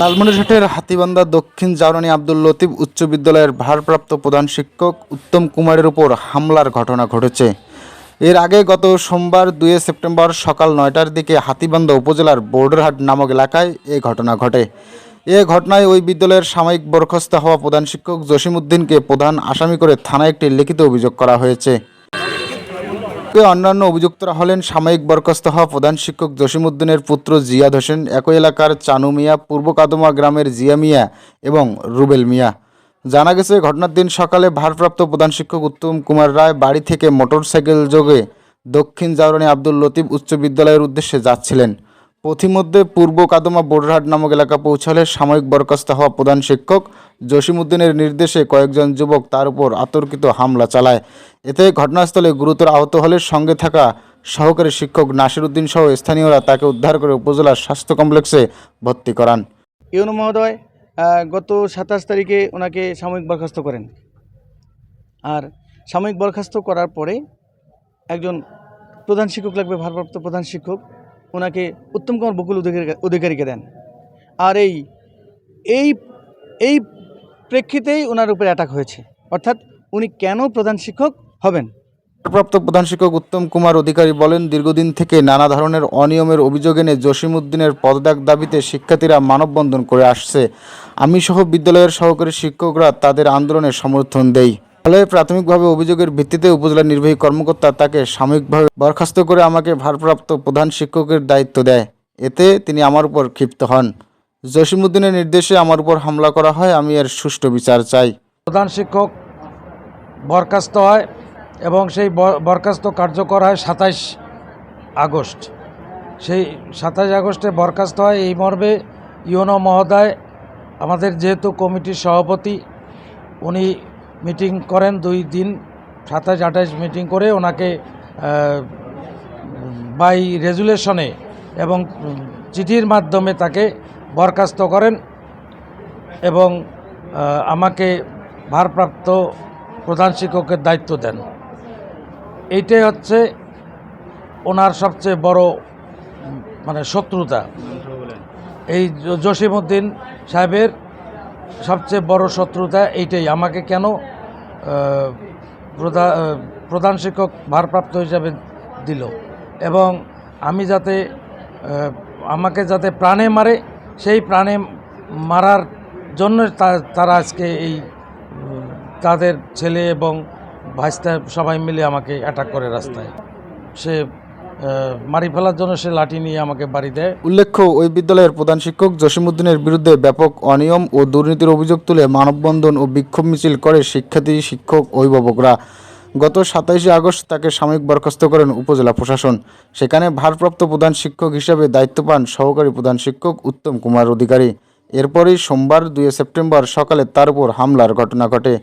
লালমনিরহাটের হাতিবান্ধা দক্ষিণ জাওরানি আব্দুল লতিফ উচ্চ বিদ্যালয়ের ভারপ্রাপ্ত প্রধান শিক্ষক উত্তম কুমারের উপর হামলার ঘটনা ঘটেছে। এর আগে গত সোমবার দুই সেপ্টেম্বর সকাল নয়টার দিকে হাতিবান্ধা উপজেলার বোর্ডারহাট নামক এলাকায় এ ঘটনা ঘটে। এ ঘটনায় ওই বিদ্যালয়ের সাময়িক বরখাস্ত হওয়া প্রধান শিক্ষক জসিমউদ্দিনকে প্রধান আসামি করে থানায় একটি লিখিত অভিযোগ করা হয়েছে। অন্যান্য অভিযুক্তরা হলেন সাময়িক বরখাস্ত হওয়া প্রধান শিক্ষক জসিমুদ্দিনের পুত্র জিয়াদ হোসেন, একই এলাকার চানু মিয়া, পূর্ব কাদমা গ্রামের জিয়া মিয়া এবং রুবেল মিয়া। জানা গেছে, ঘটনার দিন সকালে ভারপ্রাপ্ত প্রধান শিক্ষক উত্তম কুমার রায় বাড়ি থেকে মোটরসাইকেল যোগে দক্ষিণ জাওরানি আব্দুল লতিফ উচ্চ বিদ্যালয়ের উদ্দেশ্যে যাচ্ছিলেন। পথিমধ্যে পূর্ব কাদমা বোরহাট নামক এলাকা পৌঁছালে সাময়িক বরখাস্ত হওয়া প্রধান শিক্ষক জসিমউদ্দিনের নির্দেশে কয়েকজন যুবক তার উপর আতর্কিত হামলা চালায়। এতে ঘটনাস্থলে গুরুতর আহত হলে সঙ্গে থাকা সহকারী শিক্ষক নাসির উদ্দিন সহ স্থানীয়রা তাকে উদ্ধার করে উপজেলার স্বাস্থ্য কমপ্লেক্সে ভর্তি করান। ইউনো মহোদয় গত সাতাশ তারিখে ওনাকে সাময়িক বরখাস্ত করেন। আর সাময়িক বরখাস্ত করার পরে একজন প্রধান শিক্ষক লাগবে, ভারপ্রাপ্ত প্রধান শিক্ষক। ওনাকে উত্তম কুমার বকুল অধিকারী অধিকারীকে দেন। আর এই এই এই প্রেক্ষিতেই ওনার উপরে অ্যাটাক হয়েছে। অর্থাৎ উনি কেন প্রধান শিক্ষক হবেন? ভারপ্রাপ্ত প্রধান শিক্ষক উত্তম কুমার অধিকারী বলেন, দীর্ঘদিন থেকে নানা ধরনের অনিয়মের অভিযোগ এনে জসিমউদ্দিনের পদত্যাগ দাবিতে শিক্ষার্থীরা মানববন্ধন করে আসছে। আমি সহ বিদ্যালয়ের সহকারী শিক্ষকরা তাদের আন্দোলনে সমর্থন দেই। ফলে প্রাথমিকভাবে অভিযোগের ভিত্তিতে উপজেলা নির্বাহী কর্মকর্তা তাকে সাময়িকভাবে বরখাস্ত করে আমাকে ভারপ্রাপ্ত প্রধান শিক্ষকের দায়িত্ব দেয়। এতে তিনি আমার উপর ক্ষিপ্ত হন। জসিমউদ্দিনের নির্দেশে আমার উপর হামলা করা হয়, আমি এর সুষ্ঠু বিচার চাই। প্রধান শিক্ষক বরখাস্ত হয় এবং সেই বরখাস্ত কার্যকর হয় সাতাইশ আগস্ট। সেই সাতাইশ আগস্টে বরখাস্ত হয়। এই মর্মে ইউনো মহোদয়, আমাদের যেহেতু কমিটির সভাপতি, উনি মিটিং করেন, দুই দিন, সাতাশ, আঠাশ মিটিং করে ওনাকে বাই রেজুলেশনে এবং চিঠির মাধ্যমে তাকে বরখাস্ত করেন এবং আমাকে ভারপ্রাপ্ত প্রধান শিক্ষকের দায়িত্ব দেন। এইটাই হচ্ছে ওনার সবচেয়ে বড় মানে শত্রুতা। এই জসিমউদ্দিন সাহেবের সবচেয়ে বড় শত্রুতা এইটাই। আমাকে কেন প্রধান শিক্ষক ভারপ্রাপ্ত হিসাবে দিল। এবং আমি যাতে আমাকে যাতে প্রাণে মারে, সেই প্রাণে মারার জন্য তারা আজকে এই, তাদের ছেলে এবং ভাইস্তা সবাই মিলে আমাকে অ্যাটাক করে রাস্তায়। সে মারি ফেলার জন্য সে লাঠি নিয়ে আমাকে বাড়ি দেয়। উল্লেখ্য, ওই বিদ্যালয়ের প্রধান শিক্ষক জসিমউদ্দিনের বিরুদ্ধে ব্যাপক অনিয়ম ও দুর্নীতির অভিযোগ তুলে মানববন্ধন ও বিক্ষোভ মিছিল করে শিক্ষার্থী, শিক্ষক, অভিভাবকরা। গত সাতাইশে আগস্ট তাকে সাময়িক বরখাস্ত করেন উপজেলা প্রশাসন। সেখানে ভারপ্রাপ্ত প্রধান শিক্ষক হিসেবে দায়িত্ব পান সহকারী প্রধান শিক্ষক উত্তম কুমার অধিকারী। এরপরই সোমবার দুই সেপ্টেম্বর সকালে তার উপর হামলার ঘটনা ঘটে।